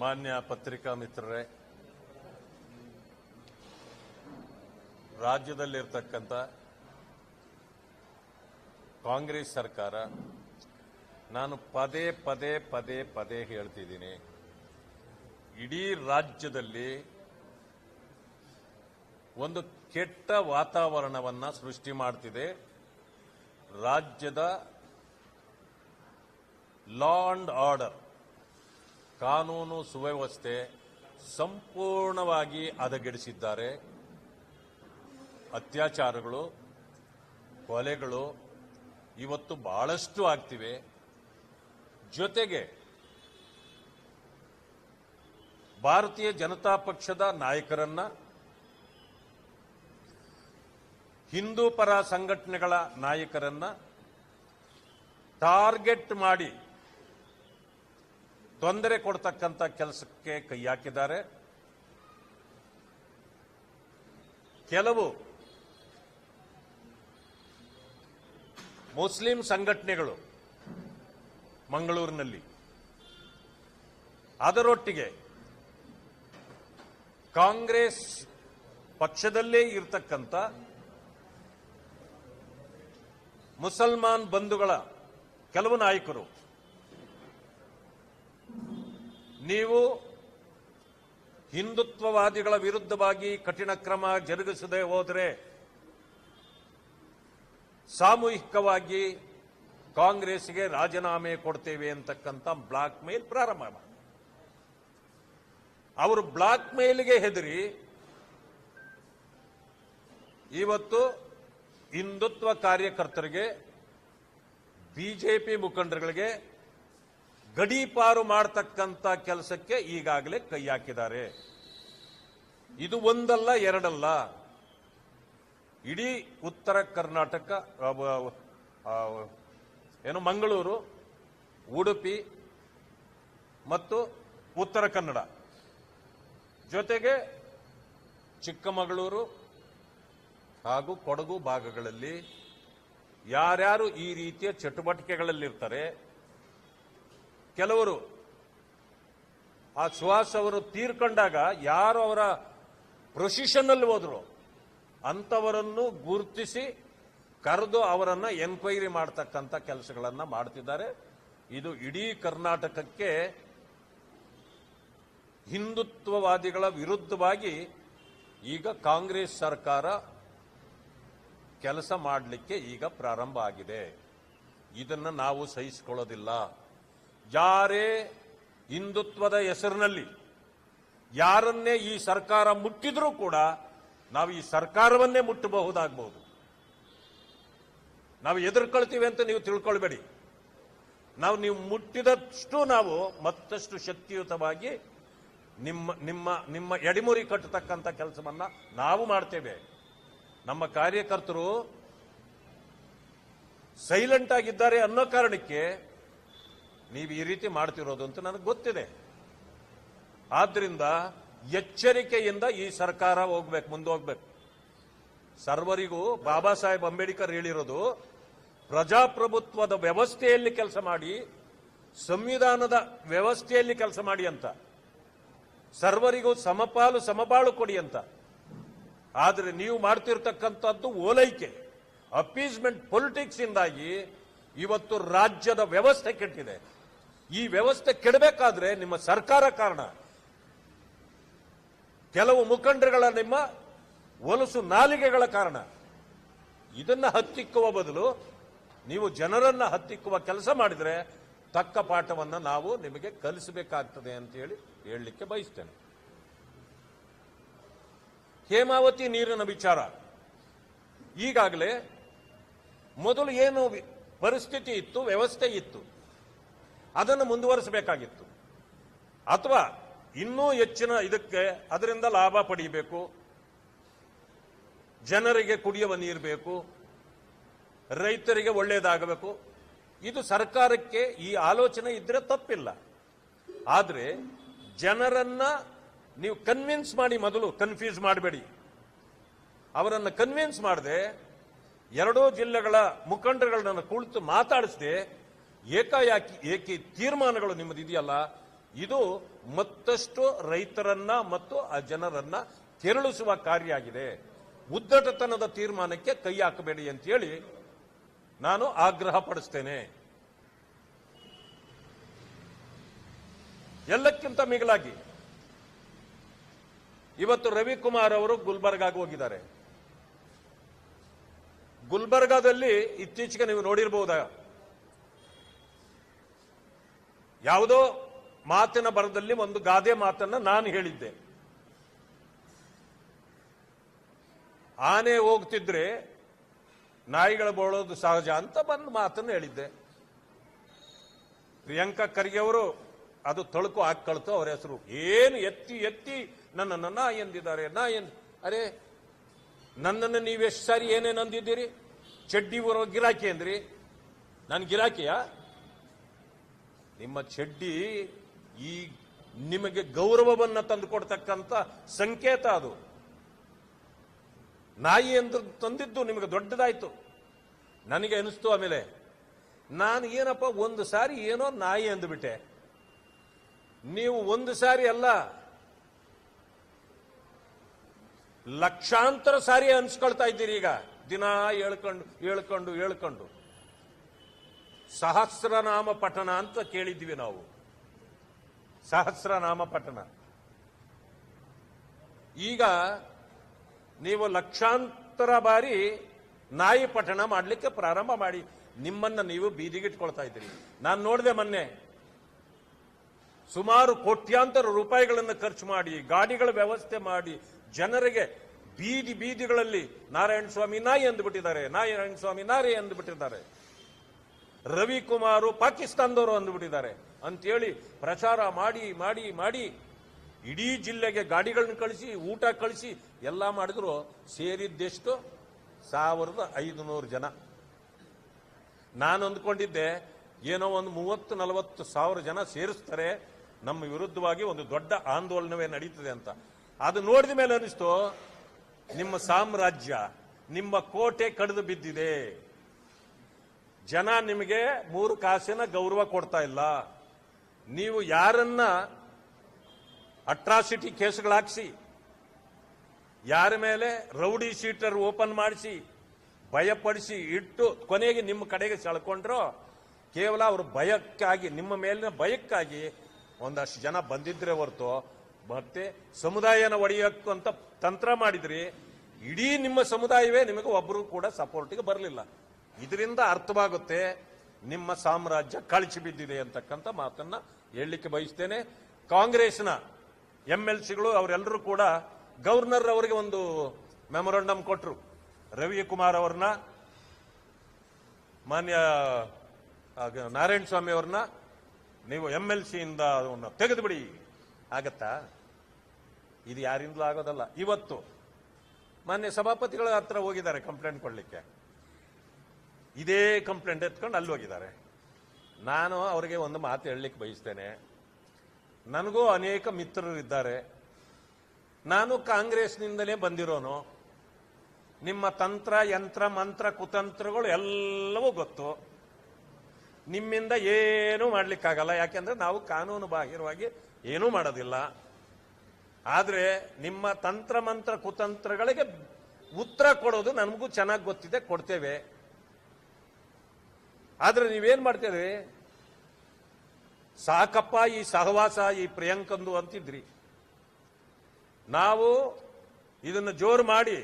ಮಾನ್ಯ ಪತ್ರಿಕಾ ಮಿತ್ರರೇ, ರಾಜ್ಯದಲ್ಲಿರ್ತಕ್ಕಂಥ ಕಾಂಗ್ರೆಸ್ ಸರ್ಕಾರ, ನಾನು ಪದೇ ಪದೇ ಪದೇ ಪದೇ ಹೇಳ್ತಿದ್ದೀನಿ, ಇಡೀ ರಾಜ್ಯದಲ್ಲಿ ಒಂದು ಕೆಟ್ಟ ವಾತಾವರಣವನ್ನ ಸೃಷ್ಟಿ ಮಾಡ್ತಿದೆ. ರಾಜ್ಯದ ಲಾ ಅಂಡ್ ಆರ್ಡರ್ ಕಾನೂನು ಸುವ್ಯವಸ್ಥೆ ಸಂಪೂರ್ಣವಾಗಿ ಹದಗೆಡಿಸಿದ್ದಾರೆ. ಅತ್ಯಾಚಾರಗಳು, ಕೊಲೆಗಳು ಇವತ್ತು ಬಹಳಷ್ಟು ಆಗ್ತಿವೆ. ಜೊತೆಗೆ ಭಾರತೀಯ ಜನತಾ ಪಕ್ಷದ ನಾಯಕರನ್ನ ಹಿಂದೂ ಪರ ಸಂಘಟನೆಗಳ ನಾಯಕರನ್ನ ಟಾರ್ಗೆಟ್ ಮಾಡಿ ತೊಂದರೆ ಕೊಡ್ತಕ್ಕಂಥ ಕೆಲಸಕ್ಕೆ ಕೈ ಹಾಕಿದ್ದಾರೆ. ಕೆಲವು ಮುಸ್ಲಿಂ ಸಂಘಟನೆಗಳು ಮಂಗಳೂರಿನಲ್ಲಿ ಅದರೊಟ್ಟಿಗೆ ಕಾಂಗ್ರೆಸ್ ಪಕ್ಷದಲ್ಲೇ ಇರತಕ್ಕಂಥ ಮುಸಲ್ಮಾನ್ ಬಂಧುಗಳ ಕೆಲವು ನಾಯಕರು ನೀವು ಹಿಂದುತ್ವವಾದಿಗಳ ವಿರುದ್ಧವಾಗಿ ಕಠಿಣ ಕ್ರಮ ಜರುಗಿಸದೆ ಹೋದರೆ ಸಾಮೂಹಿಕವಾಗಿ ಕಾಂಗ್ರೆಸ್ಗೆ ರಾಜೀನಾಮೆ ಕೊಡ್ತೇವೆ ಅಂತಕ್ಕಂಥ ಬ್ಲಾಕ್ ಮೇಲ್ ಪ್ರಾರಂಭ ಮಾಡಿ. ಅವರು ಬ್ಲಾಕ್ ಮೇಲ್ಗೆ ಹೆದರಿ ಇವತ್ತು ಹಿಂದುತ್ವ ಕಾರ್ಯಕರ್ತರಿಗೆ, ಬಿಜೆಪಿ ಮುಖಂಡರುಗಳಿಗೆ ಗಡೀಪಾರು ಮಾಡತಕ್ಕಂಥ ಕೆಲಸಕ್ಕೆ ಈಗಾಗಲೇ ಕೈ ಹಾಕಿದ್ದಾರೆ. ಇದು ಒಂದಲ್ಲ, ಎರಡಲ್ಲ. ಇಡೀ ಉತ್ತರ ಕರ್ನಾಟಕ ಏನು ಮಂಗಳೂರು, ಉಡುಪಿ ಮತ್ತು ಉತ್ತರ ಕನ್ನಡ. ಜೊತೆಗೆ ಚಿಕ್ಕಮಗಳೂರು ಹಾಗೂ ಕೊಡಗು ಭಾಗಗಳಲ್ಲಿ ಯಾರ್ಯಾರು ಈ ರೀತಿಯ ಚಟುವಟಿಕೆಗಳಲ್ಲಿರ್ತಾರೆ ಕೆಲವರು ಆ ಸುಹಾಸ್ ಅವರು ತೀರ್ಕೊಂಡಾಗ ಯಾರು ಅವರ ಪ್ರೊಸಿಷನ್ನಲ್ಲಿ ಹೋದ್ರು ಅಂಥವರನ್ನು ಗುರುತಿಸಿ ಕರೆದು ಅವರನ್ನು ಎನ್ಕ್ವೈರಿ ಮಾಡ್ತಕ್ಕಂಥ ಕೆಲಸಗಳನ್ನು ಮಾಡ್ತಿದ್ದಾರೆ. ಇದು ಇಡೀ ಕರ್ನಾಟಕಕ್ಕೆ ಹಿಂದುತ್ವವಾದಿಗಳ ವಿರುದ್ಧವಾಗಿ ಈಗ ಕಾಂಗ್ರೆಸ್ ಸರ್ಕಾರ ಕೆಲಸ ಮಾಡಲಿಕ್ಕೆ ಈಗ ಪ್ರಾರಂಭ ಆಗಿದೆ. ಇದನ್ನು ನಾವು ಸಹಿಸಿಕೊಳ್ಳೋದಿಲ್ಲ. ಯಾರೇ ಹಿಂದುತ್ವದ ಹೆಸರಿನಲ್ಲಿ ಯಾರನ್ನೇ ಈ ಸರ್ಕಾರ ಮುಟ್ಟಿದ್ರೂ ಕೂಡ ನಾವು ಈ ಸರ್ಕಾರವನ್ನೇ ಮುಟ್ಟಬಹುದಾಗಬಹುದು. ನಾವು ಎದುರ್ಕೊಳ್ತೀವಿ ಅಂತ ನೀವು ತಿಳ್ಕೊಳ್ಬೇಡಿ. ನಾವು ನೀವು ಮುಟ್ಟಿದಷ್ಟು ನಾವು ಮತ್ತಷ್ಟು ಶಕ್ತಿಯುತವಾಗಿ ನಿಮ್ಮ ನಿಮ್ಮ ನಿಮ್ಮ ಎಡಿಮುರಿ ಕಟ್ಟತಕ್ಕಂಥ ಕೆಲಸವನ್ನ ನಾವು ಮಾಡ್ತೇವೆ. ನಮ್ಮ ಕಾರ್ಯಕರ್ತರು ಸೈಲೆಂಟ್ ಆಗಿದ್ದಾರೆ ಅನ್ನೋ ಕಾರಣಕ್ಕೆ ನೀವು ಈ ರೀತಿ ಮಾಡ್ತಿರೋದು ಅಂತ ನನಗೆ ಗೊತ್ತಿದೆ. ಆದ್ರಿಂದ ಎಚ್ಚರಿಕೆಯಿಂದ ಈ ಸರ್ಕಾರ ಹೋಗ್ಬೇಕು, ಮುಂದೆ ಹೋಗ್ಬೇಕು. ಸರ್ವರಿಗೂ ಬಾಬಾ ಸಾಹೇಬ್ ಅಂಬೇಡ್ಕರ್ ಹೇಳಿರೋದು, ಪ್ರಜಾಪ್ರಭುತ್ವದ ವ್ಯವಸ್ಥೆಯಲ್ಲಿ ಕೆಲಸ ಮಾಡಿ, ಸಂವಿಧಾನದ ವ್ಯವಸ್ಥೆಯಲ್ಲಿ ಕೆಲಸ ಮಾಡಿ ಅಂತ. ಸರ್ವರಿಗೂ ಸಮಪಾಲು ಸಮಬಾಳು ಕೊಡಿ ಅಂತ. ಆದರೆ ನೀವು ಮಾಡ್ತಿರ್ತಕ್ಕಂಥದ್ದು ಓಲೈಕೆ, ಅಪೀಸ್ಮೆಂಟ್ ಪೊಲಿಟಿಕ್ಸ್ ಇಂದಾಗಿ ಇವತ್ತು ರಾಜ್ಯದ ವ್ಯವಸ್ಥೆ ಕೆಟ್ಟಿದೆ. ಈ ವ್ಯವಸ್ಥೆ ಕೆಡಬೇಕಾದ್ರೆ ನಿಮ್ಮ ಸರ್ಕಾರ ಕಾರಣ. ಕೆಲವು ಮುಖಂಡರುಗಳ ನಿಮ್ಮ ಒಲಸು ನಾಲಿಗೆಗಳ ಕಾರಣ. ಇದನ್ನ ಹತ್ತಿಕ್ಕುವ ಬದಲು ನೀವು ಜನರನ್ನ ಹತ್ತಿಕ್ಕುವ ಕೆಲಸ ಮಾಡಿದ್ರೆ ತಕ್ಕ ಪಾಠವನ್ನ ನಾವು ನಿಮಗೆ ಕಲಿಸಬೇಕಾಗ್ತದೆ ಅಂತ ಹೇಳಿ ಹೇಳಲಿಕ್ಕೆ ಬಯಸ್ತೇನೆ. ಹೇಮಾವತಿ ನೀರಿನ ವಿಚಾರ. ಈಗಾಗಲೇ ಮೊದಲು ಏನು ಪರಿಸ್ಥಿತಿ ಇತ್ತು, ವ್ಯವಸ್ಥೆ ಇತ್ತು. ಅದನ್ನು ಮುಂದುವರಿಸಬೇಕಾಗಿತ್ತು. ಅಥವಾ ಇನ್ನೂ ಹೆಚ್ಚಿನ ಇದಕ್ಕೆ ಅದರಿಂದ ಲಾಭ ಪಡೆಯಬೇಕು ಜನರಿಗೆ ಕುಡಿಯುವ ನೀರು ಬೇಕು. ರೈತರಿಗೆ ಒಳ್ಳೆಯದಾಗಬೇಕು ಇದು ಸರ್ಕಾರಕ್ಕೆ ಈ ಆಲೋಚನೆ ಇದ್ರೆ ತಪ್ಪಿಲ್ಲ. ಆದರೆ ಜನರನ್ನ ನೀವು ಕನ್ವಿನ್ಸ್ ಮಾಡಿ ಮೊದಲು ಕನ್ಫ್ಯೂಸ್ ಮಾಡಬೇಡಿ. ಅವರನ್ನು ಕನ್ವಿನ್ಸ್ ಮಾಡದೆ, ಎರಡೂ ಜಿಲ್ಲೆಗಳ ಮುಖಂಡರುಗಳನ್ನ ಕುಳಿತು ಮಾತಾಡಿಸದೆ ಏಕಾಏಕಿ ಏಕೆ ತೀರ್ಮಾನಗಳು ನಿಮ್ಮದು ಇದೆಯಲ್ಲ, ಇದು ಮತ್ತಷ್ಟು ರೈತರನ್ನ ಮತ್ತು ಆ ಜನರನ್ನ ಕೆರಳಿಸುವ ಕಾರ್ಯ ಆಗಿದೆ. ಉದ್ದಟತನದ ತೀರ್ಮಾನಕ್ಕೆ ಕೈ ಹಾಕಬೇಡಿ ಅಂತ ಹೇಳಿ ನಾನು ಆಗ್ರಹ ಪಡಿಸ್ತೇನೆ. ಎಲ್ಲಕ್ಕಿಂತ ಮಿಗಿಲಾಗಿ, ಇವತ್ತು ರವಿಕುಮಾರ್ ಅವರು ಗುಲ್ಬರ್ಗಾಗೆ ಹೋಗಿದ್ದಾರೆ. ಗುಲ್ಬರ್ಗಾದಲ್ಲಿ ಇತ್ತೀಚೆಗೆ ನೀವು ನೋಡಿರಬಹುದ ಯಾವುದೋ ಮಾತಿನ ಬರದಲ್ಲಿ ಒಂದು ಗಾದೆ ಮಾತನ್ನ ನಾನು ಹೇಳಿದ್ದೆ. ಆನೆ ಹೋಗ್ತಿದ್ರೆ ನಾಯಿಗಳು ಬೋಳೋದು ಸಹಜ ಅಂತ ಬಂದು ಮಾತನ್ನು ಹೇಳಿದ್ದೆ. ಪ್ರಿಯಾಂಕಾ ಖರ್ಗೆ ಅವರು ಅದು ತಳುಕು ಹಾಕಳ್ತು ಅವರ ಹೆಸರು. ಏನು ಎತ್ತಿ ಎತ್ತಿ ನನ್ನನ್ನು ನಾ ಎಂದಿದ್ದಾರೆ, ನಾ ಎಂದ, ಅರೆ, ನನ್ನನ್ನು ನೀವೆಷ್ಟು ಸಾರಿ ಏನೇನು ಅಂದಿದ್ದೀರಿ? ಚಡ್ಡಿ ಬರೋ ಗಿರಾಕಿ ಅಂದ್ರಿ. ನಾನು ಗಿರಾಕಿಯ? ನಿಮ್ಮ ಚಡ್ಡಿ ಈ ನಿಮಗೆ ಗೌರವವನ್ನು ತಂದುಕೊಡ್ತಕ್ಕಂಥ ಸಂಕೇತ ಅದು. ನಾಯಿ ಎಂದು ತಂದಿದ್ದು ನಿಮಗೆ ದೊಡ್ಡದಾಯ್ತು. ನನಗೆ ಅನಿಸ್ತು ಆಮೇಲೆ, ನಾನು ಏನಪ್ಪ, ಒಂದು ಸಾರಿ ಏನೋ ನಾಯಿ ಅಂದ್ಬಿಟ್ಟೆ. ನೀವು ಒಂದು ಸಾರಿ ಅಲ್ಲ, ಲಕ್ಷಾಂತರ ಸಾರಿ ಅನ್ಸ್ಕೊಳ್ತಾ ಇದ್ದೀರಿ ಈಗ. ದಿನ ಹೇಳ್ಕೊಂಡು ಹೇಳ್ಕೊಂಡು ಹೇಳ್ಕೊಂಡು. ಸಹಸ್ರನಾಮ ಪಠಣ ಅಂತ ಕೇಳಿದ್ವಿ ನಾವು. ಸಹಸ್ರನಾಮ ಪಠಣ. ಈಗ ನೀವು ಲಕ್ಷಾಂತರ ಬಾರಿ ನಾಯಿ ಪಠಣ ಮಾಡಲಿಕ್ಕೆ ಪ್ರಾರಂಭ ಮಾಡಿ. ನಿಮ್ಮನ್ನ ನೀವು ಬೀದಿಗಿಟ್ಕೊಳ್ತಾ ಇದ್ದೀರಿ. ನಾನು ನೋಡಿದೆ ಮೊನ್ನೆ. ಸುಮಾರು ಕೋಟ್ಯಾಂತರ ರೂಪಾಯಿಗಳನ್ನು ಖರ್ಚು ಮಾಡಿ, ಗಾಡಿಗಳ ವ್ಯವಸ್ಥೆ ಮಾಡಿ, ಜನರಿಗೆ ಬೀದಿ ಬೀದಿಗಳಲ್ಲಿ ನಾರಾಯಣ ಸ್ವಾಮಿ ನಾಯಿ ಅಂದ್ಬಿಟ್ಟಿದ್ದಾರೆ, ನಾರಾಯಣ ಸ್ವಾಮಿ ನಾರಿ ಅಂದ್ಬಿಟ್ಟಿದ್ದಾರೆ. ರವಿಕುಮಾರು ಪಾಕಿಸ್ತಾನದವರು ಅಂದ್ಬಿಟ್ಟಿದ್ದಾರೆ. ಅಂತೇಳಿ ಪ್ರಚಾರ ಮಾಡಿ ಮಾಡಿ ಮಾಡಿ ಇಡೀ ಜಿಲ್ಲೆಗೆ ಗಾಡಿಗಳನ್ನ ಕಳಿಸಿ, ಊಟ ಕಳಿಸಿ ಎಲ್ಲ ಮಾಡಿದ್ರು. ಸೇರಿದ್ದೆಷ್ಟು? ಸಾವಿರದ ಐದುನೂರು ಜನ. ನಾನು ಅಂದ್ಕೊಂಡಿದ್ದೆ, ಏನೋ ಒಂದು ಮೂವತ್ತು, ನಲವತ್ತು ಸಾವಿರ ಜನ ಸೇರಿಸ್ತಾರೆ. ನಮ್ಮ ವಿರುದ್ಧವಾಗಿ ಒಂದು ದೊಡ್ಡ ಆಂದೋಲನವೇ ನಡೀತದೆ ಅಂತ. ಅದು ನೋಡಿದ ಮೇಲೆ ಅನಿಸ್ತು, ನಿಮ್ಮ ಸಾಮ್ರಾಜ್ಯ ನಿಮ್ಮ ಕೋಟೆ ಕಡಿದು ಬಿದ್ದಿದೆ. ಜನ ನಿಮಗೆ ಮೂರು ಕಾಸಿನ ಗೌರವ ಕೊಡ್ತಾ ಇಲ್ಲ. ನೀವು ಯಾರನ್ನ ಅಟ್ರಾಸಿಟಿ ಕೇಸ್ಗಳಾಕ್ಸಿ ಯಾರ ಮೇಲೆ ರೌಡಿ ಶೀಟರ್ ಓಪನ್ ಮಾಡಿಸಿ, ಭಯಪಡಿಸಿ ಇಟ್ಟು ಕೊನೆಗೆ ನಿಮ್ಮ ಕಡೆಗೆ ಸೆಳ್ಕೊಂಡ್ರೋ, ಕೇವಲ ಅವರು ಭಯಕ್ಕಾಗಿ, ನಿಮ್ಮ ಮೇಲಿನ ಭಯಕ್ಕಾಗಿ ಒಂದಷ್ಟು ಜನ ಬಂದಿದ್ರೆ ಹೊರತು ಮತ್ತೆ ಸಮುದಾಯನ ಅಂತ ತಂತ್ರ ಮಾಡಿದ್ರಿ, ಇಡೀ ನಿಮ್ಮ ಸಮುದಾಯವೇ ನಿಮಗೆ ಒಬ್ಬರು ಕೂಡ ಸಪೋರ್ಟಿಗೆ ಬರಲಿಲ್ಲ. ಇದರಿಂದ ಅರ್ಥವಾಗುತ್ತೆ ನಿಮ್ಮ ಸಾಮ್ರಾಜ್ಯ ಕಳಚಿ ಬಿದ್ದಿದೆ ಅಂತಕ್ಕಂಥ ಮಾತನ್ನ ಹೇಳಲಿಕ್ಕೆ ಬಯಸ್ತೇನೆ. ಕಾಂಗ್ರೆಸ್ನ ಎಂ ಎಲ್ ಸಿಗಳು ಅವರೆಲ್ಲರೂ ಕೂಡ ಗವರ್ನರ್ ಅವರಿಗೆ ಒಂದು ಮೆಮೊರಂಡಮ್ ಕೊಟ್ಟರು ರವಿಕುಮಾರ್ ಅವ್ರನ್ನ, ಮಾನ್ಯ ನಾರಾಯಣ ಸ್ವಾಮಿ ಅವ್ರನ್ನ ನೀವು ಎಂ ಎಲ್ ಸಿಯಿಂದ ಅದನ್ನು ತೆಗೆದು ಆಗತ್ತಾ? ಇದು ಯಾರಿಂದಲೂ ಆಗೋದಲ್ಲ. ಇವತ್ತು ಮಾನ್ಯ ಸಭಾಪತಿಗಳ ಹತ್ರ ಹೋಗಿದ್ದಾರೆ ಕಂಪ್ಲೇಂಟ್ ಕೊಡ್ಲಿಕ್ಕೆ. ಇದೇ ಕಂಪ್ಲೇಂಟ್ ಎತ್ಕೊಂಡು ಅಲ್ಲಿ ಹೋಗಿದ್ದಾರೆ. ನಾನು ಅವರಿಗೆ ಒಂದು ಮಾತು ಹೇಳಲಿಕ್ಕೆ ಬಯಸ್ತೇನೆ. ನನಗೂ ಅನೇಕ ಮಿತ್ರರು ಇದ್ದಾರೆ. ನಾನು ಕಾಂಗ್ರೆಸ್ನಿಂದಲೇ ಬಂದಿರೋನು. ನಿಮ್ಮ ತಂತ್ರ, ಯಂತ್ರ, ಮಂತ್ರ, ಕುತಂತ್ರಗಳು ಎಲ್ಲವೂ ಗೊತ್ತು. ನಿಮ್ಮಿಂದ ಏನೂ ಮಾಡಲಿಕ್ಕಾಗಲ್ಲ. ಯಾಕೆಂದ್ರೆ ನಾವು ಕಾನೂನು ಬಾಹಿರವಾಗಿ ಏನೂ ಮಾಡೋದಿಲ್ಲ. ಆದರೆ ನಿಮ್ಮ ತಂತ್ರ, ಮಂತ್ರ, ಕುತಂತ್ರಗಳಿಗೆ ಉತ್ತರ ಕೊಡೋದು ನಮಗೂ ಚೆನ್ನಾಗಿ ಗೊತ್ತಿದೆ, ಕೊಡ್ತೇವೆ. ಆದ್ರೆ ನೀವೇನು ಮಾಡ್ತೀರಿ? ಸಾಕಪ್ಪ ಈ ಸಹವಾಸ ಈ ಪ್ರಿಯಾಂಕಂದು ಅಂತಿದ್ರಿ. ನಾವು ಇದನ್ನು ಜೋರು ಮಾಡಿ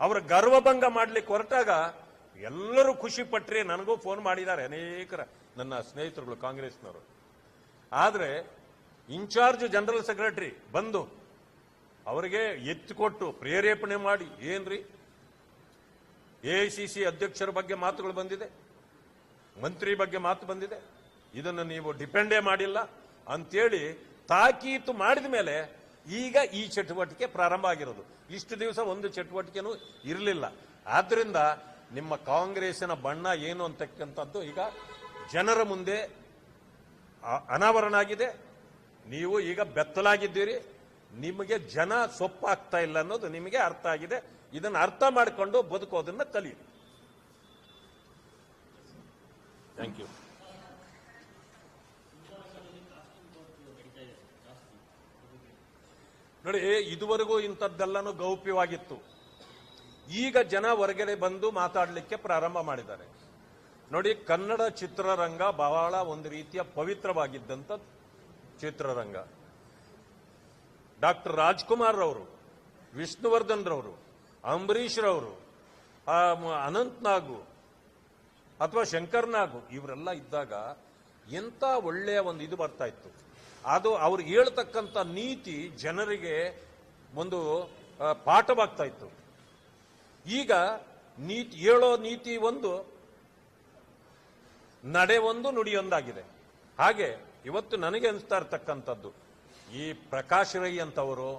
ಅವರ ಗರ್ವಭಂಗ ಮಾಡಲಿಕ್ಕೆ ಹೊರಟಾಗ ಎಲ್ಲರೂ ಖುಷಿ ಪಟ್ರಿ ನನಗೂ ಫೋನ್ ಮಾಡಿದ್ದಾರೆ ಅನೇಕರ ನನ್ನ ಸ್ನೇಹಿತರುಗಳು ಕಾಂಗ್ರೆಸ್ನವರು. ಆದರೆ ಇನ್ಚಾರ್ಜ್ ಜನರಲ್ ಸೆಕ್ರೆಟರಿ ಬಂದು ಅವರಿಗೆ ಎತ್ತಿಕೊಟ್ಟು ಪ್ರೇರೇಪಣೆ ಮಾಡಿ ಏನ್ರಿ? ಎಐಸಿಸಿ ಅಧ್ಯಕ್ಷರ ಬಗ್ಗೆ ಮಾತುಗಳು ಬಂದಿದೆ. ಮಂತ್ರಿ ಬಗ್ಗೆ ಮಾತು ಬಂದಿದೆ. ಇದನ್ನು ನೀವು ಡಿಪೆಂಡೇ ಮಾಡಿಲ್ಲ. ಅಂತೇಳಿ ತಾಕೀತು ಮಾಡಿದ ಮೇಲೆ ಈಗ ಈ ಚಟುವಟಿಕೆ ಪ್ರಾರಂಭ ಆಗಿರೋದು. ಇಷ್ಟು ದಿವಸ ಒಂದು ಚಟುವಟಿಕೆನೂ ಇರಲಿಲ್ಲ. ಆದ್ದರಿಂದ ನಿಮ್ಮ ಕಾಂಗ್ರೆಸ್ಸಿನ ಬಣ್ಣ ಏನು ಅಂತಕ್ಕಂಥದ್ದು ಈಗ ಜನರ ಮುಂದೆ ಅನಾವರಣ ಆಗಿದೆ. ನೀವು ಈಗ ಬೆತ್ತಲಾಗಿದ್ದೀರಿ. ನಿಮಗೆ ಜನ ಸೊಪ್ಪಾಗ್ತಾ ಇಲ್ಲ ಅನ್ನೋದು ನಿಮಗೆ ಅರ್ಥ ಆಗಿದೆ. ಇದನ್ನು ಅರ್ಥ ಮಾಡಿಕೊಂಡು ಬದುಕೋದನ್ನು ಕಲಿಯಿರಿ. ಥ್ಯಾಂಕ್ ಯು ನೋಡಿ ಇದುವರೆಗೂ ಇಂಥದ್ದೆಲ್ಲನೂ ಗೌಪ್ಯವಾಗಿತ್ತು. ಈಗ ಜನ ಹೊರಗಡೆ ಬಂದು ಮಾತಾಡಲಿಕ್ಕೆ ಪ್ರಾರಂಭ ಮಾಡಿದ್ದಾರೆ. ನೋಡಿ, ಕನ್ನಡ ಚಿತ್ರರಂಗ ಬಹಳ ಒಂದು ರೀತಿಯ ಪವಿತ್ರವಾಗಿದ್ದಂಥ ಚಿತ್ರರಂಗ. ಡಾಕ್ಟರ್ ರಾಜ್ಕುಮಾರ್ ರವರು, ವಿಷ್ಣುವರ್ಧನ್ ರವರು ಅಂಬರೀಶ್ ರವರು ಅನಂತ್ ನಾಗು ಅಥವಾ ಶಂಕರ್ನಾಗು, ಇವರೆಲ್ಲ ಇದ್ದಾಗ ಎಂಥ ಒಳ್ಳೆಯ ಒಂದು ಇದು ಬರ್ತಾ ಇತ್ತು. ಅದು ಅವ್ರು ಹೇಳ್ತಕ್ಕಂಥ ನೀತಿ ಜನರಿಗೆ ಒಂದು ಪಾಠವಾಗ್ತಾ ಇತ್ತು. ಈಗ ನೀತಿ, ಹೇಳೋ ನೀತಿ ಒಂದು, ನಡೆ ಒಂದು ನುಡಿಯೊಂದಾಗಿದೆ ಹಾಗೆ ಇವತ್ತು ನನಗೆ ಅನಿಸ್ತಾ ಇರ್ತಕ್ಕಂಥದ್ದು, ಈ ಪ್ರಕಾಶ್ ರೈ ಅಂತವರು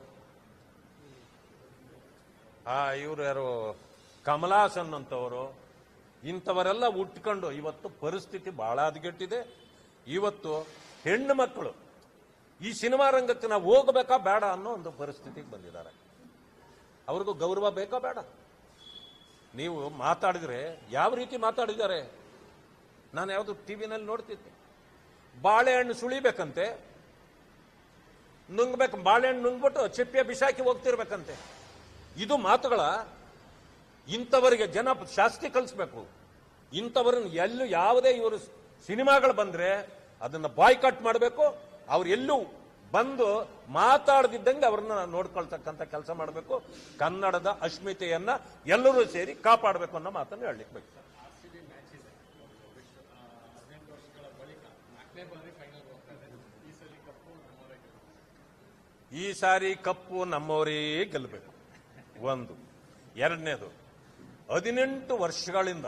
ಇವರು ಯಾರು, ಕಮಲಾಸನ್ ಅಂತವರು ಇಂಥವರೆಲ್ಲ ಉಟ್ಕೊಂಡು ಇವತ್ತು ಪರಿಸ್ಥಿತಿ ಬಹಳ ಹದಗೆಟ್ಟಿದೆ ಇವತ್ತು ಹೆಣ್ಣು ಮಕ್ಕಳು ಈ ಸಿನಿಮಾ ರಂಗಕ್ಕೆ ನಾವು ಹೋಗಬೇಕಾ ಬೇಡ ಅನ್ನೋ ಒಂದು ಪರಿಸ್ಥಿತಿಗೆ ಬಂದಿದ್ದಾರೆ. ಅವ್ರಿಗೂ ಗೌರವ ಬೇಕಾ ಬೇಡ? ನೀವು ಮಾತಾಡಿದ್ರೆ ಯಾವ ರೀತಿ ಮಾತಾಡಿದ್ದಾರೆ? ನಾನು ಯಾವುದು ಟಿ ವಿನಲ್ಲಿ ನೋಡ್ತಿದ್ದೆ. ಬಾಳೆಹಣ್ಣು ಸುಳಿಬೇಕಂತೆ, ನುಂಗ್ಬೇಕು, ಬಾಳೆಹಣ್ಣು ನುಂಗ್ಬಿಟ್ಟು ಚಿಪ್ಪೆ ಬಿಸಾಕಿ ಹೋಗ್ತಿರ್ಬೇಕಂತೆ. ಇದು ಮಾತುಗಳ ಇಂಥವರಿಗೆ ಜನ ಶಾಸ್ತಿ ಕಲಿಸ್ಬೇಕು. ಇಂಥವ್ರನ್ನ ಎಲ್ಲೂ ಯಾವುದೇ ಇವರು ಸಿನಿಮಾಗಳು ಬಂದ್ರೆ ಅದನ್ನ ಬಾಯ್ಕಟ್ ಮಾಡಬೇಕು. ಅವ್ರು ಎಲ್ಲೂ ಬಂದು ಮಾತಾಡದಿದ್ದಂಗೆ ಅವ್ರನ್ನ ನೋಡ್ಕೊಳ್ತಕ್ಕಂಥ ಕೆಲಸ ಮಾಡಬೇಕು. ಕನ್ನಡದ ಅಸ್ಮಿತೆಯನ್ನ ಎಲ್ಲರೂ ಸೇರಿ ಕಾಪಾಡಬೇಕು ಅನ್ನೋ ಮಾತನ್ನು ಹೇಳಲಿಕ್ಕೆ ಬೇಕು ಈ ಸಾರಿ ಕಪ್ಪು ನಮ್ಮವರೇ ಗೆಲ್ಲಬೇಕು ಒಂದು. ಎರಡನೇದು ಹದಿನೆಂಟು ವರ್ಷಗಳಿಂದ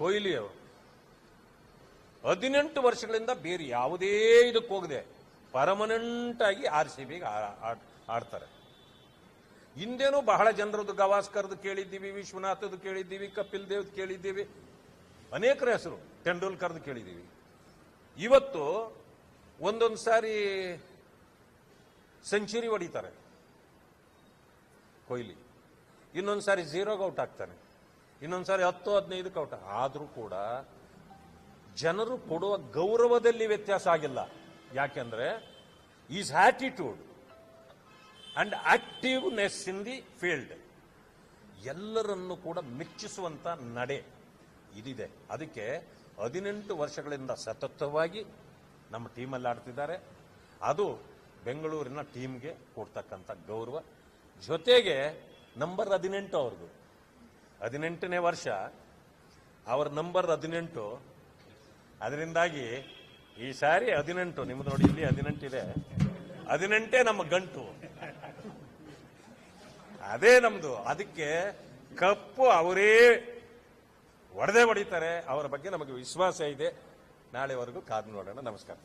ಕೊಹ್ಲಿಯವರು ಹದಿನೆಂಟು ವರ್ಷಗಳಿಂದ ಬೇರೆ ಯಾವುದೇ ಇದಕ್ಕೆ ಹೋಗದೆ ಪರ್ಮನೆಂಟ್ ಆಗಿ ಆರ್ ಸಿ ಬಿಗೆ ಆಡ್ತಾರೆ. ಹಿಂದೇನೂ ಬಹಳ ಜನರದ್ದು ಗವಾಸ್ಕರ್ದು ಕೇಳಿದ್ದೀವಿ, ವಿಶ್ವನಾಥದ್ದು ಕೇಳಿದ್ದೀವಿ, ಕಪಿಲ್ ದೇವ್ದು ಕೇಳಿದ್ದೀವಿ, ಅನೇಕರ ಹೆಸರು ತೆಂಡೂಲ್ಕರ್ದು ಕೇಳಿದ್ದೀವಿ. ಇವತ್ತು ಒಂದೊಂದು ಸಾರಿ ಸೆಂಚುರಿ ಹೊಡಿತಾರೆ. ಕೊಹ್ಲಿ ಇನ್ನೊಂದು ಸಾರಿ ಝೀರೋಗೆ ಔಟ್ ಆಗ್ತಾನೆ. ಇನ್ನೊಂದು ಸಾರಿ ಹತ್ತು, ಹದಿನೈದಕ್ಕೆ ಔಟ್ ಆದರೂ ಕೂಡ ಜನರು ಕೊಡುವ ಗೌರವದಲ್ಲಿ ವ್ಯತ್ಯಾಸ ಆಗಿಲ್ಲ. ಯಾಕೆಂದ್ರೆ is attitude and activeness in the field ಎಲ್ಲರನ್ನು ಕೂಡ ಮೆಚ್ಚಿಸುವಂತ ನಡೆ ಇದಿದೆ. ಅದಕ್ಕೆ ಹದಿನೆಂಟು ವರ್ಷಗಳಿಂದ ಸತತವಾಗಿ ನಮ್ಮ ಟೀಮಲ್ಲಿ ಆಡ್ತಿದ್ದಾರೆ. ಅದು ಬೆಂಗಳೂರಿನ ಟೀಮ್ಗೆ ಕೊಡ್ತಕ್ಕಂಥ ಗೌರವ. ಜೊತೆಗೆ ನಂಬರ್ ಹದಿನೆಂಟು ಅವ್ರದ್ದು ಹದಿನೆಂಟನೇ ವರ್ಷ, ಅವ್ರ ನಂಬರ್ ಹದಿನೆಂಟು. ಅದರಿಂದಾಗಿ ಈ ಸಾರಿ ಹದಿನೆಂಟು, ನಿಮ್ದು ನೋಡಿ ಇಲ್ಲಿ ಹದಿನೆಂಟಿದೆ. ಹದಿನೆಂಟೇ ನಮ್ಮ ಗಂಟು. ಅದೇ ನಮ್ದು. ಅದಕ್ಕೆ ಕಪ್ಪು ಅವರೇ ಒಡೆದೇ ಹೊಡಿತಾರೆ. ಅವರ ಬಗ್ಗೆ ನಮಗೆ ವಿಶ್ವಾಸ ಇದೆ. ನಾಳೆವರೆಗೂ ಕಾದು ನೋಡೋಣ. ನಮಸ್ಕಾರ.